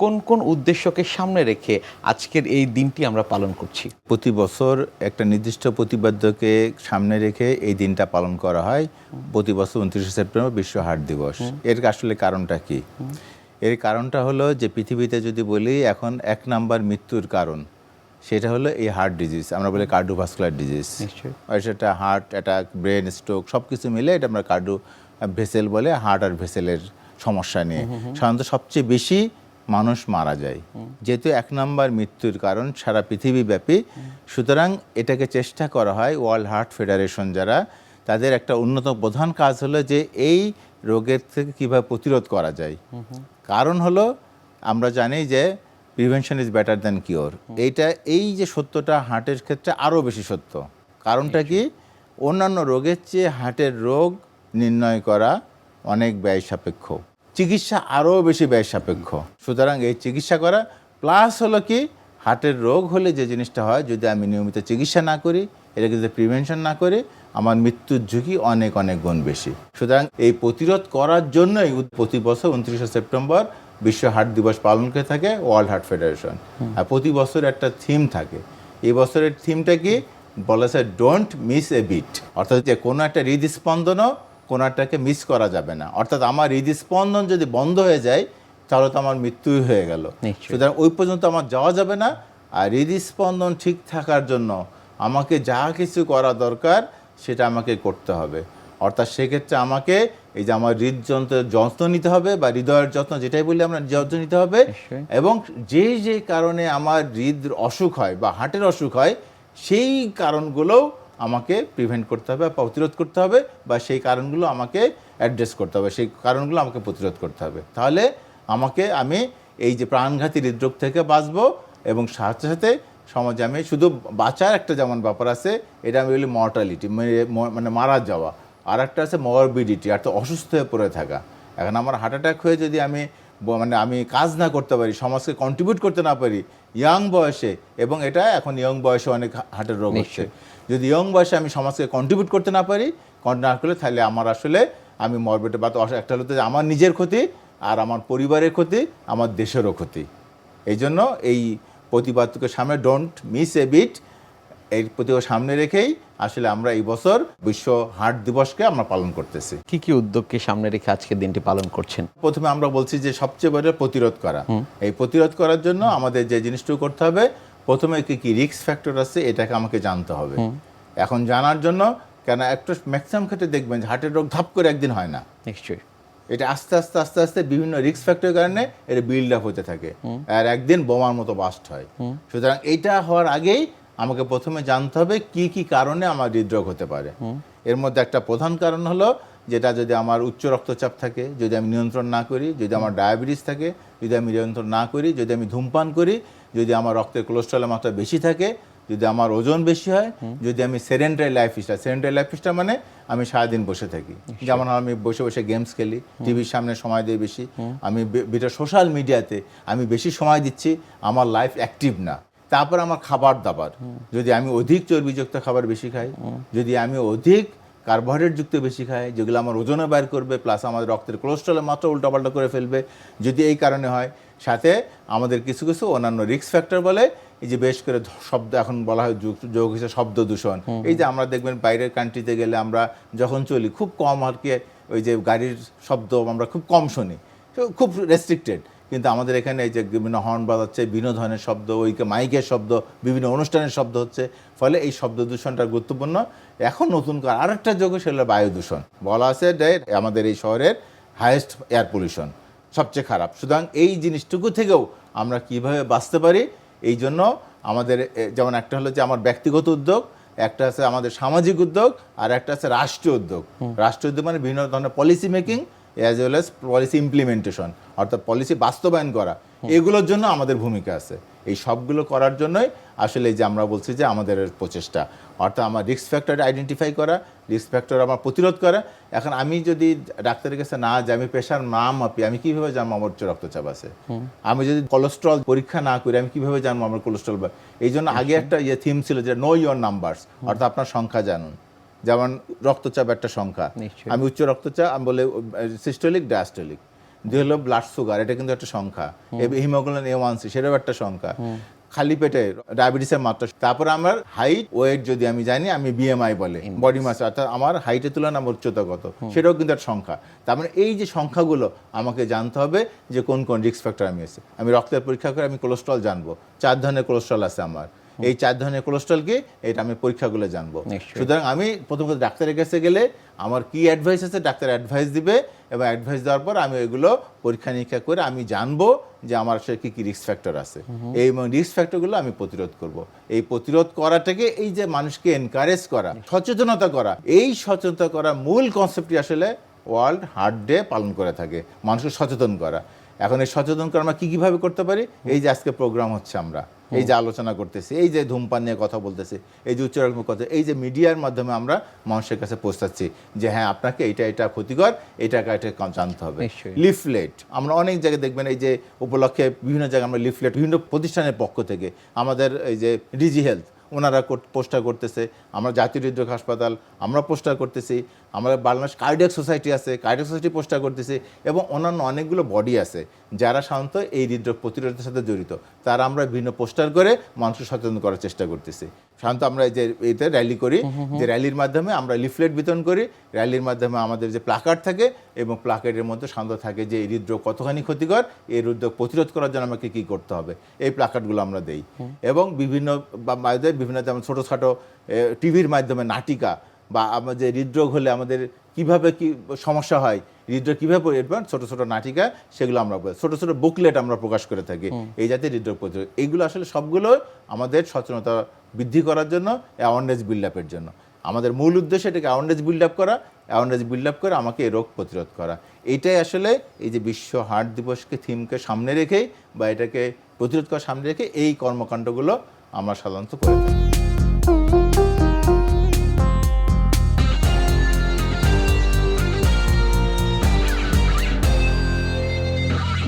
কোন কোন উদ্দেশ্যকে সামনে রেখে আজকের এই দিনটি আমরা পালন করছি? প্রতি বছর একটা নির্দিষ্ট প্রতিবাদ্যকে সামনে রেখে এই দিনটা পালন করা হয়। প্রতি বছর উনত্রিশে সেপ্টেম্বর বিশ্ব হার্ট দিবস। এর আসলে কারণটা কি? এর কারণটা হলো যে পৃথিবীতে যদি বলি এখন এক নাম্বার মৃত্যুর কারণ সেটা হলো এই হার্ট ডিজিজ। আমরা বলি কার্ডিওভাস্কুলার ডিজিজ। সেটা হার্ট অ্যাটাক ব্রেন স্ট্রোক সব কিছু মিলে এটা আমরা কার্ডো ভেসেল বলে হার্ট আর ভেসেলের সমস্যা নিয়ে। সাধারণত সবচেয়ে বেশি মানুষ মারা যায়। যেহেতু এক নম্বর মৃত্যুর কারণ সারা পৃথিবীব্যাপী। সুতরাং এটাকে চেষ্টা করা হয় ওয়ার্ল্ড হার্ট ফেডারেশন যারা, তাদের একটা অন্যতম প্রধান কাজ হলো যে এই রোগের থেকে কীভাবে প্রতিরোধ করা যায়। কারণ হলো, আমরা জানি যে prevention is better than cure. এইটা, এই যে সত্যটা হার্টের ক্ষেত্রে আরও বেশি সত্য। কারণটা কি? অন্যান্য রোগের চেয়ে হার্টের রোগ নির্ণয় করা অনেক ব্যয় সাপেক্ষ চিকিৎসা আরও বেশি ব্যয় সাপেক্ষ সুতরাং এই চিকিৎসা করা প্লাস হলো কি হার্টের রোগ হলে যে জিনিসটা হয় যদি আমি নিয়মিত চিকিৎসা না করি এটাকে যদি প্রিভেনশন না করি আমার মৃত্যুর ঝুঁকি অনেক অনেক গুণ বেশি। সুতরাং এই প্রতিরোধ করার জন্যই প্রতি বছর উনত্রিশে সেপ্টেম্বর বিশ্ব হার্ট দিবস পালন করে থাকে ওয়ার্ল্ড হার্ট ফেডারেশন। আর প্রতি বছর একটা থিম থাকে। এই বছরের থিমটা কি? বলা যায় ডোন্ট মিস এ বিট অর্থাৎ যে কোনো একটা হৃদস্পন্দনও কোনো একটাকে মিস করা যাবে না। অর্থাৎ আমার হৃদস্পন্দন যদি বন্ধ হয়ে যায় তাহলে তো আমার মৃত্যুই হয়ে গেল। সুতরাং ওই পর্যন্ত আমার যাওয়া যাবে না। আর হৃদস্পন্দন ঠিক থাকার জন্য আমাকে যা কিছু করা দরকার সেটা আমাকে করতে হবে। অর্থাৎ সেক্ষেত্রে আমাকে এই যে আমার হৃদযন্ত্রের যত্ন নিতে হবে বা হৃদয়ের যত্ন যেটাই বলি আমরা যত্ন নিতে হবে। এবং যে যে কারণে আমার হৃদ অসুখ হয় বা হার্টের অসুখ হয় সেই কারণগুলোও আমাকে প্রিভেন্ট করতে হবে বা প্রতিরোধ করতে হবে বা সেই কারণগুলো আমাকে অ্যাড্রেস করতে হবে, সেই কারণগুলো আমাকে প্রতিরোধ করতে হবে। তাহলে আমাকে আমি এই যে প্রাণঘাতী হৃদরোগ থেকে বাঁচবো এবং সাথে সাথে সমাজে আমি শুধু বাঁচার একটা যেমন ব্যাপার আছে, এটা আমি বলি মর্টালিটি মানে মারা যাওয়া। আর একটা আছে মরবিডিটি অর্থাৎ অসুস্থ হয়ে পড়ে থাকা। এখন আমার হার্ট অ্যাটাক হয়ে যদি আমি মানে আমি কাজ না করতে পারি সমাজকে কন্ট্রিবিউট করতে না পারি ইয়াং বয়সে এবং এটা এখন ইয়ং বয়সে অনেক হার্টের রোগ হচ্ছে। যদি ইয়ং বয়সে আমি সমাজকে কন্ট্রিবিউট করতে না পারি না করলে তাহলে আমার আসলে আমি মরবেটে বা একটা হলো যে আমার নিজের ক্ষতি আর আমার পরিবারের ক্ষতি আমার দেশেরও ক্ষতি। এই জন্য এই প্রতিবাদকে সামনে ডোন্ট মিস এ বিট এই প্রতিবাদ সামনে রেখেই আসলে আমরা এই বছর বিশ্ব হার্ট দিবসকে আমরা পালন করতেছি। কি কি উদ্যোগকে সামনে রেখে আজকের দিনটি পালন করছেন? প্রথমে আমরা বলছি যে সবচেয়ে বড় প্রতিরোধ করা। এই প্রতিরোধ করার জন্য আমাদের যে জিনিসটুকু করতে হবে প্রথমে কি কি রিস্ক ফ্যাক্টর আছে এটাকে আমাকে জানতে হবে। এখন জানার জন্য কেন একটা ম্যাক্সিমাম ক্ষেত্রে দেখবেন যে হার্টের রোগ ধাপ করে একদিন হয় না। নিশ্চয়ই। এটা আস্তে আস্তে আস্তে আস্তে বিভিন্ন রিস্ক ফ্যাক্টরের কারণে এটা বিল্ড আপ হতে থাকে। আর একদিন বোমার মতো বাস্ট হয়। সুতরাং এইটা হওয়ার আগেই আমাকে প্রথমে জানতে হবে কি কি কারণে আমার হৃদরোগ হতে পারে। এর মধ্যে একটা প্রধান কারণ হলো যেটা যদি আমার উচ্চ রক্তচাপ থাকে যদি আমি নিয়ন্ত্রণ না করি যদি আমার ডায়াবেটিস থাকে যদি আমি নিয়ন্ত্রণ না করি যদি আমি ধূমপান করি যদি আমার রক্তের কোলেস্ট্রলের মাত্রা বেশি থাকে যদি আমার ওজন বেশি হয় যদি আমি sedentary life style sedentary life style মানে আমি সারাদিন বসে থাকি। যেমন আমি বসে বসে গেমস খেলি টিভির সামনে সময় দিই বেশি আমি সোশ্যাল মিডিয়াতে আমি বেশি সময় দিচ্ছি আমার লাইফ অ্যাক্টিভ না। তারপর আমার খাবার দাবার। যদি আমি অধিক চর্বিযুক্ত খাবার বেশি খাই যদি আমি অধিক কার্বোহাইড্রেট যুক্ত বেশি খাই যেগুলো আমার ওজনে বাইর করবে প্লাস আমাদের রক্তের কোলেস্ট্রলের মাত্রা উল্টাপাল্টা করে ফেলবে যদি এই কারণে হয় সাথে আমাদের কিছু কিছু অন্যান্য রিস্ক ফ্যাক্টর বলে এই যে বেশ করে শব্দ এখন বলা হয় যুগ- যোগ হিসেবে শব্দ দূষণ। এই যে আমরা দেখবেন বাইরের কান্ট্রিতে গেলে আমরা যখন চলি খুব কম আর কি ওই যে গাড়ির শব্দ আমরা খুব কম শুনি। তো খুব রেস্ট্রিক্টেড কিন্তু আমাদের এখানে এই যে বিভিন্ন হর্ন বাজাচ্ছে বিভিন্ন ধরনের শব্দ ওই মাইকের শব্দ বিভিন্ন অনুষ্ঠানের শব্দ হচ্ছে ফলে এই শব্দ দূষণটা গুরুত্বপূর্ণ। এখন নতুন করে আরেকটা যোগ সেটা বায়ু দূষণ। বলা আছে যে আমাদের এই শহরের হায়েস্ট এয়ার পলিউশন সবচেয়ে খারাপ। সুতরাং এই জিনিসটুকু থেকেও আমরা কীভাবে বাঁচতে পারি এই জন্য আমাদের যেমন একটা হলো যে আমার ব্যক্তিগত উদ্যোগ একটা আছে আমাদের সামাজিক উদ্যোগ আর একটা আছে রাষ্ট্রীয় উদ্যোগ। রাষ্ট্রীয় উদ্যোগ মানে বিভিন্ন ধরনের policy making as well as policy implementation অর্থাৎ পলিসি বাস্তবায়ন করা এগুলোর জন্য আমাদের ভূমিকা আছে। এই সবগুলো করার জন্যই আসলে যে আমরা বলছি যে আমাদের প্রচেষ্টা অর্থাৎ আমার রিস্ক ফ্যাক্টর আইডেন্টিফাই করা রিস্ক ফ্যাক্টর আমার প্রতিরোধ করা। এখন আমি যদি ডাক্তারের কাছে না যাই আমি প্রেশার না মাপি আমি কীভাবে জানব আমার উচ্চ রক্তচাপ আছে? আমি যদি কোলেস্ট্রল পরীক্ষা না করি আমি কীভাবে জানব আমার কোলেস্ট্রল বা- এই জন্য আগে একটা ইয়ে থিম ছিল যে নো ইয়োর নাম্বারস অর্থাৎ আপনার সংখ্যা জানুন। যেমন রক্তচাপ একটা সংখ্যা। আমি উচ্চ রক্তচাপ আমি বলে সিস্টোলিক ডায়াস্টোলিক দুই হলো ব্লাড সুগার এটা কিন্তু একটা সংখ্যা। হিমোগ্লোবিন এ ওয়ান সি সেটাও একটা সংখ্যা। খালি পেটে ডায়াবেটিসের মাত্রা তারপর আমার হাইট ওয়েট যদি আমি জানি আমি বিএমআই বলে বডি মাস অর্থাৎ আমার হাইটের তুলনায় আমার উচ্চতা কত সেটাও কিন্তু একটা সংখ্যা। তার মানে এই যে সংখ্যাগুলো আমাকে জানতে হবে যে কোন কোন রিস্ক ফ্যাক্টর আমি আছে। আমি রক্তের পরীক্ষা করে আমি কোলেস্ট্রল জানব। চার ধরনের কোলেস্ট্রল আছে আমার। এই চার ধরনের কোলেস্ট্রল কি এটা আমি পরীক্ষাগুলো জানব। সুতরাং আমি প্রথম কথা ডাক্তারের কাছে গেলে আমার কি অ্যাডভাইস আছে ডাক্তার অ্যাডভাইস দিবে এবং অ্যাডভাইস দেওয়ার পর আমি এগুলো পরীক্ষা নিরীক্ষা করে আমি জানব যে আমার আসলে কি কি রিস্ক ফ্যাক্টর আছে। এই রিস্ক ফ্যাক্টরগুলো আমি প্রতিরোধ করব। এই প্রতিরোধ করাটাকে এই যে মানুষকে এনকারেজ করা সচেতনতা করা এই সচেতনতা করা মূল কনসেপ্টটি আসলে ওয়ার্ল্ড হার্ট ডে পালন করে থাকে মানুষকে সচেতন করা। এখন এই সচেতন করা আমরা কি কীভাবে করতে পারি? এই যে আজকে প্রোগ্রাম হচ্ছে আমরা। এই যে আলোচনা করতেছি এই যে ধূমপান নিয়ে কথা বলতেছে এই যে উচ্চারণমূলক কথা এই যে মিডিয়ার মাধ্যমে আমরা মানুষের কাছে পৌঁছাচ্ছি যে হ্যাঁ আপনাকে এটা এটা ক্ষতিকর এটা এটা জানতে হবে। লিফলেট আমরা অনেক জায়গায় দেখবেন এই যে উপলক্ষে বিভিন্ন জায়গায় আমরা লিফলেট বিভিন্ন প্রতিষ্ঠানের পক্ষ থেকে আমাদের এই যে ডিজি হেলথ ওনারা পোস্টার করতেছে। আমরা জাতীয় হৃদরোগ হাসপাতাল, আমরা পোস্টার করতেছি। আমরা বাংলাদেশ কার্ডিয়াক সোসাইটি আছে, কার্ডিয়াক সোসাইটি পোস্টার করতেছি এবং অন্যান্য অনেকগুলো বডি আছে যারা সাধারণত এই হৃদরোগ প্রতিরোধের সাথে জড়িত। তারা আমরা বিভিন্ন পোস্টার করে মানুষকে সচেতন করার চেষ্টা করতেছি। সাধারণত আমরা এই যে এতে র্যালি করি যে র্যালির মাধ্যমে আমরা লিফলেট বিতরণ করি র্যালির মাধ্যমে আমাদের যে প্লাকার্ড থাকে এবং প্লাকার্ডের মধ্যে শান্ত থাকে যে এই হৃদরোগ কতখানি ক্ষতিকর এই হৃদরোগ প্রতিরোধ করার জন্য আমাকে কী করতে হবে এই প্লাকার্ডগুলো আমরা দেই। এবং বিভিন্ন বিভিন্ন যেমন ছোটোখাটো টিভির মাধ্যমে নাটিকা বা আমাদের হৃদরোগ হলে আমাদের কীভাবে কি সমস্যা হয় হৃদরোগ কীভাবে এরপর ছোটো ছোটো নাটিকা সেগুলো আমরা ছোটো ছোটো বুকলেট আমরা প্রকাশ করে থাকি এই জাতীয় হৃদরোগ প্রতিরোধ। এইগুলো আসলে সবগুলো আমাদের সচেতনতা বৃদ্ধি করার জন্য অ্যাওয়ারনেস বিল্ড আপের জন্য। আমাদের মূল উদ্দেশ্য এটাকে অ্যাওয়ারনেস বিল্ড আপ করা অ্যাওয়ারনেস বিল্ড আপ করে আমাকে রোগ প্রতিরোধ করা। এটাই আসলে এই যে বিশ্ব হার্ট দিবসকে থিমকে সামনে রেখে বা এটাকে প্রতিরোধ করা সামনে রেখে এই কর্মকাণ্ডগুলো আমরা সাধারণত করে থাকি।